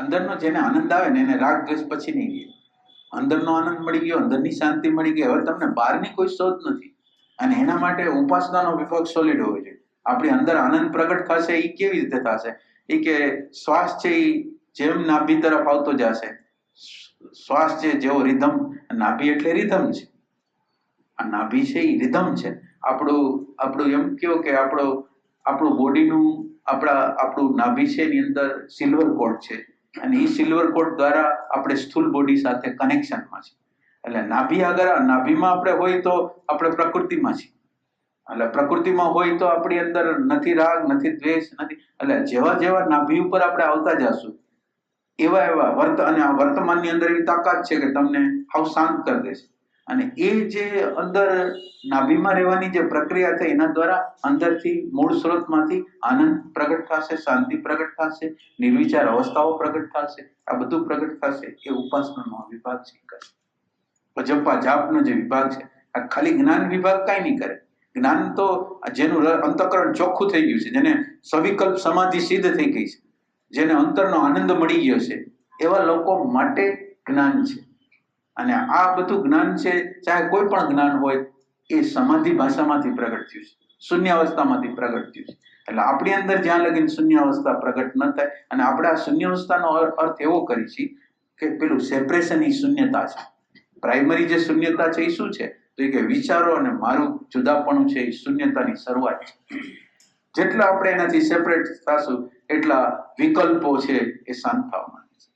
અંદરનો જેને આનંદ આવે ને એને રાગ દ્વેષ પછી નહીં ગયો અંદરનો આનંદ મળી ગયો, અંદરની શાંતિ મળી ગઈ. હવે તમને બહારની કોઈ શોધ નથી. અને એના માટે ઉપાસનાનો વિભાગ સોલિડ હોવો જોઈએ. આપણી અંદર આનંદ પ્રગટ થશે એ કેવી રીતે થશે? એ કે શ્વાસ છે એ જેમ નાભી તરફ આવતો જશે. શ્વાસ છે જેવો રિધમ નાભી એટલે રિધમ છે. આ નાભી છે એ રિધમ છે. આપણું આપણું એમ કયો કે આપણો, આપણું બોડીનું આપણા, આપણું નાભી છે એની અંદર સિલ્વર કોડ છે. અને એ સિલ્વર કોટ દ્વારા આપણે સ્થૂલ બોડી સાથે કનેક્શનમાં છે. એટલે નાભી આગળ, નાભીમાં આપણે હોય તો આપણે પ્રકૃતિમાં છીએ. એટલે પ્રકૃતિમાં હોય તો આપણી અંદર નથી રાગ, નથી દ્વેષ, નથી. એટલે જેવા જેવા નાભી ઉપર આપણે આવતા જશું, એવા એવા વર્ત, અને આ વર્તમાનની અંદર એવી તાકાત છે કે તમને હાવ શાંત કરી દેશે. અને એ જે અંદર નાભીમાં રહેવાની જે પ્રક્રિયા થઈ એના દ્વારા અંદરથી મૂળ સ્ત્રોતમાંથી આનંદ પ્રગટ થશે, શાંતિ પ્રગટ થશે, નિર્વિચાર અવસ્થાઓ પ્રગટ થશે, આ બધું પ્રગટ થશે એ ઉપાસનાનો વિભાગ છે કરે જાપનો જે વિભાગ છે, આ ખાલી જ્ઞાન વિભાગ કાંઈ નહીં કરે. જ્ઞાન તો જેનું અંતઃકરણ ચોખ્ખું થઈ ગયું છે, જેને સવિકલ્પ સમાધિ સિદ્ધ થઈ ગઈ છે, જેને અંતરનો આનંદ મળી ગયો છે, એવા લોકો માટે જ્ઞાન છે. અને આ બધું જ્ઞાન છે, ચાહે કોઈ પણ જ્ઞાન હોય, એ સમાધિ ભાષામાંથી પ્રગટ થયું છે. શૂન્યાવસ્થામાંથી પ્રગટ થયું છે. એટલે આપણી અંદર જ્યાં લગીન શૂન્યાવસ્થા પ્રગટ ન થાય, અને આપણે આ શૂન્યાવસ્થાનો અર- અર્થ એવો કરી છીએ કે પેલું સેપરેશન એ શૂન્યતા છે. પ્રાઇમરી જે શૂન્યતા છે એ શું છે? તો એ કે વિચારો અને મારું જુદાપણું છે એ શૂન્યતાની શરૂઆત છે. જેટલા આપણે એનાથી સેપરેટ થશું, એટલા વિકલ્પો છે એ શાંત થવા માંડે છે